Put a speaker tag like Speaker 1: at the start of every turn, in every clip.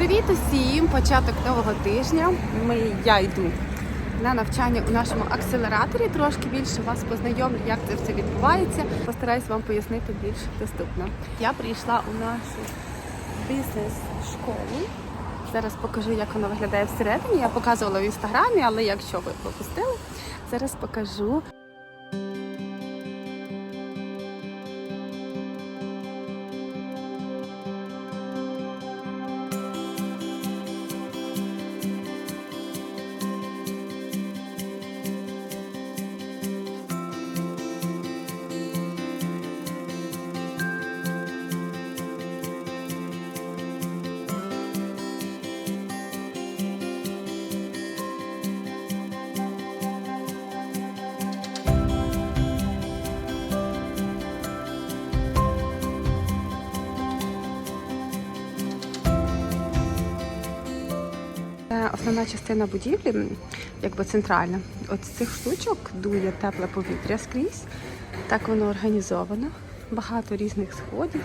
Speaker 1: Привіт усім! Початок нового тижня. Ми, я йду на навчання у нашому акселераторі. Трошки більше вас познайомлю, як це все відбувається. Постараюсь вам пояснити більш доступно. Я прийшла у нашу бізнес-школу. Зараз покажу, як вона виглядає всередині. Я показувала в інстаграмі, але якщо ви пропустили, зараз покажу. Основна частина будівлі, якби центральна. От з цих штучок дує тепле повітря скрізь. Так воно організовано. Багато різних сходів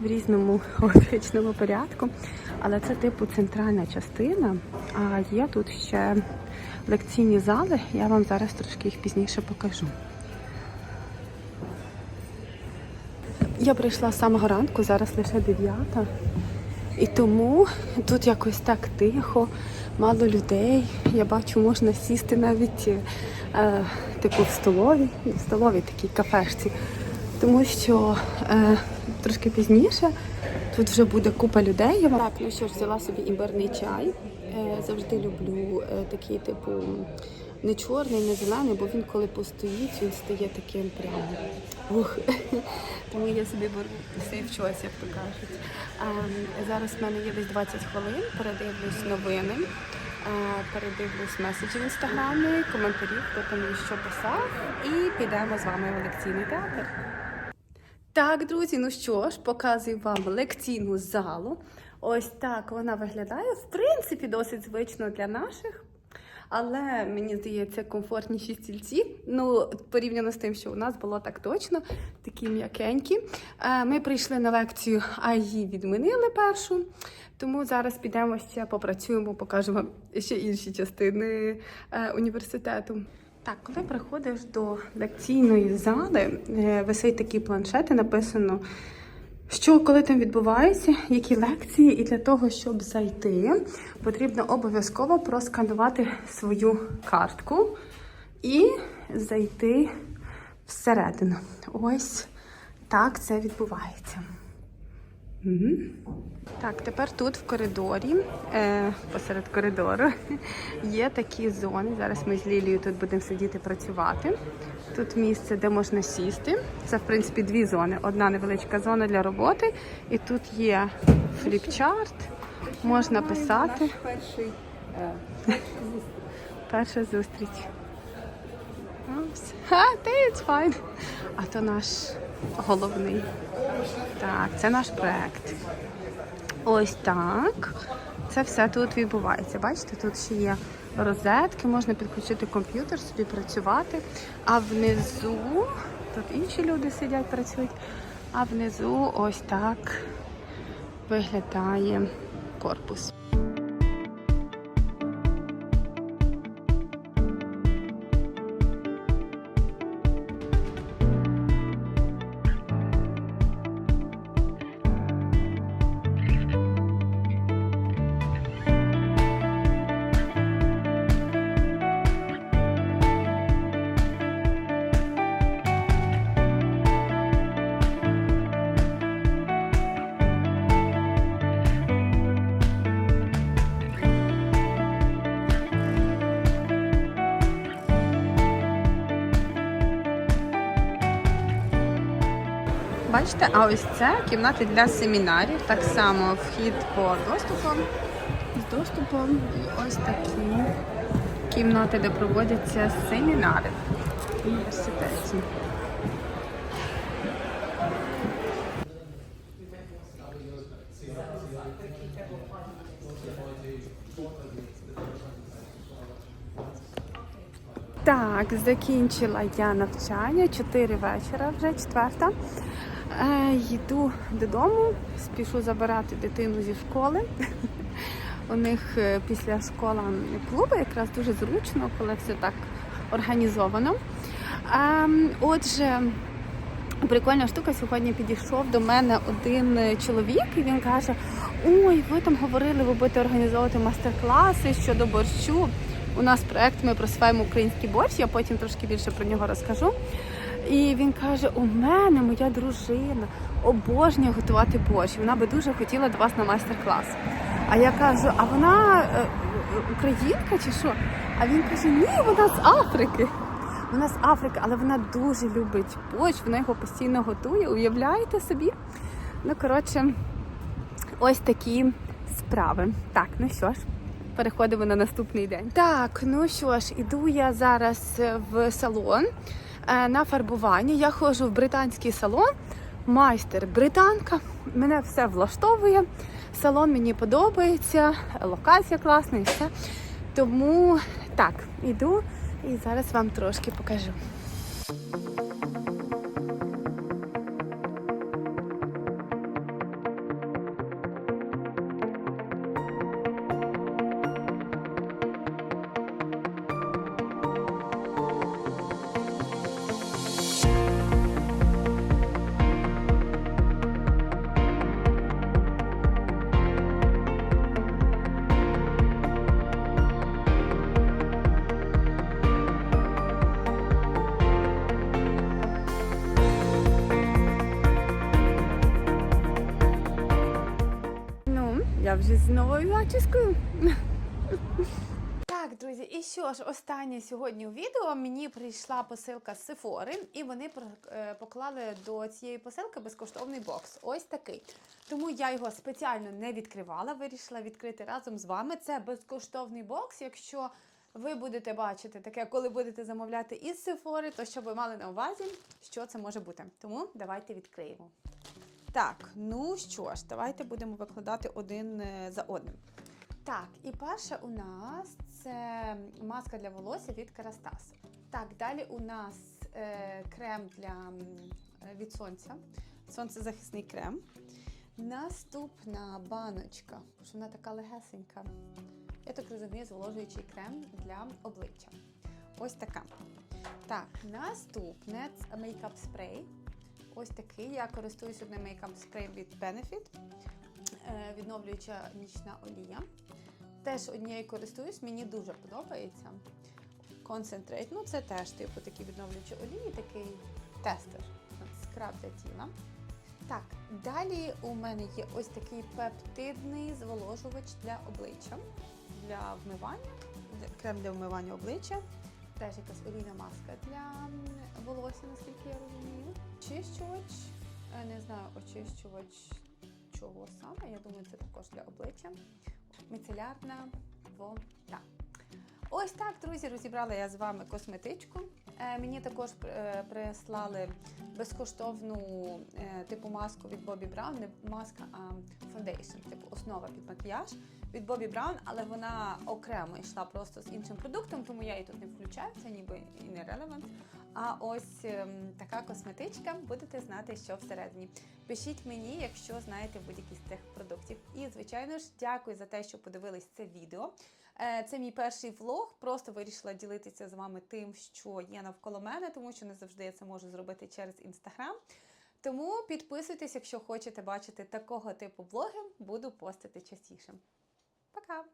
Speaker 1: в різному геометричному порядку. Але це типу центральна частина. А є тут ще лекційні зали. Я вам зараз трошки їх пізніше покажу. Я прийшла з самого ранку, зараз лише дев'ята. І тому тут якось так тихо, мало людей. Я бачу, можна сісти навіть е, типу в столовій, в столовій такій кафешці. Тому що е, трошки пізніше тут вже буде купа людей. Так, ну що ж, взяла собі імбирний чай. Е, завжди люблю е, такий, типу, не чорний, не зелений, бо він коли постоїть, він стає таким прямо. Ух. Тому я собі беру choice, як то кажуть. Ем, зараз в мене є десь 20 хвилин, передивлюсь новини, е, передивлюсь меседжі в інстаграмі, коментарі, хто там що писав, і підемо з вами в лекційний театр. Так, друзі, ну що ж, показую вам лекційну залу. Ось так вона виглядає. В принципі, досить звично для наших. Але мені здається, комфортніші стільці. Ну, порівняно з тим, що у нас було так точно, такі м'якенькі. Е, Ми прийшли на лекцію, а її відмінили першу. Тому зараз підемо ще попрацюємо, покажу вам ще інші частини е, університету. Так, коли приходиш до лекційної зали, е, висить такі планшети, написано, що коли там відбувається, які лекції, і для того, щоб зайти, потрібно обов'язково просканувати свою картку і зайти всередину. Ось так це відбувається. Мгм. Так, тепер тут в коридорі, е, посеред коридору, є такі зони. Зараз ми з Лілією тут будемо сидіти працювати. Тут місце, де можна сісти. Це, в принципі, дві зони. Одна невеличка зона для роботи, і тут є фліпчарт, можна писати.
Speaker 2: перший
Speaker 1: Перша зустріч. Ха, ти it's fine. А то наш головний. Так, це наш проект. Ось так. Це все тут відбувається. Бачите, тут ще є розетки, можна підключити комп'ютер, собі працювати. А внизу, тут інші люди сидять, працюють. А внизу ось так виглядає корпус. Бачите, а ось це кімнати для семінарів. Так само вхід по доступам. З доступом і ось такі кімнати, де проводяться семінари в університеті. Так, закінчила я навчання. Чотири вечора, вже четверта. Е, йду додому, спішу забирати дитину зі школи. У них е, після школи клуби якраз дуже зручно, коли все так організовано. Ем, отже, прикольна штука. Сьогодні підійшов до мене один чоловік, і він каже: Ой, ви там говорили, ви будете організовувати майстер-класи щодо борщу. У нас проект ми просуваємо український борщ, я потім трошки більше про нього розкажу. І він каже: у мене моя дружина обожнює готувати борщ. Вона би дуже хотіла до вас на майстер-клас. А я кажу, а вона е, е, українка чи що? А він каже, ні, вона з Африки. Вона з Африки, але вона дуже любить борщ, вона його постійно готує. Уявляєте собі? Ну, коротше, ось такі справи. Так, ну що ж, переходимо на наступний день. Так, ну що ж, іду я зараз в салон е, на фарбування. Я ходжу в британський салон. Майстер британка. Мене все влаштовує. Салон мені подобається, локація класна і все. Тому так, іду і зараз вам трошки покажу. Вже з новою зачіскою. Так, друзі, і що ж, останнє сьогодні у відео мені прийшла посилка з Сефори, і вони е, поклали до цієї посилки безкоштовний бокс. Ось такий. Тому я його спеціально не відкривала, вирішила відкрити разом з вами. Це безкоштовний бокс. Якщо ви будете бачити таке, коли будете замовляти із Сефори, то щоб ви мали на увазі, що це може бути. Тому давайте відкриємо. Так, ну що ж, давайте будемо викладати один е, за одним. Так, і перше у нас це маска для волосся від Керастас. Так, далі у нас е, крем для від сонця, сонцезахисний крем. Наступна баночка, що вона така легесенька. Я так розумію, зволожуючий крем для обличчя. Ось така. Так, наступне це мейкап спрей. Ось такий. Я користуюсь одним мейкап спреєм від Benefit. Е, Відновлююча нічна олія. Теж однією користуюсь, мені дуже подобається. Concentrate, ну це теж типу такі відновлюючі олії, такий тестер, скраб для тіла. Так, далі у мене є ось такий пептидний зволожувач для обличчя, для вмивання, крем для вмивання обличчя. Теж якась олійна маска для волосся, наскільки я розумію. Очищувач, е, не знаю, очищувач чого саме. Я думаю, це також для обличчя. Міцелярна вода. Ось так, друзі, розібрала я з вами косметичку. Е, мені також е, прислали безкоштовну типу маску від Bobbi Brown, не маска, а фондейшн, типу основа під макіяж від Bobbi Brown, але вона окремо йшла просто з іншим продуктом, тому я її тут не включаю, це ніби і не релевант. А ось ем, така косметичка, будете знати, що всередині. Пишіть мені, якщо знаєте будь-які з цих продуктів. І, звичайно ж, дякую за те, що подивились це відео. Е, Це мій перший влог. Просто вирішила ділитися з вами тим, що є навколо мене, тому що не завжди я це можу зробити через інстаграм. Тому підписуйтесь, якщо хочете бачити такого типу влоги, буду постити частіше. Пока!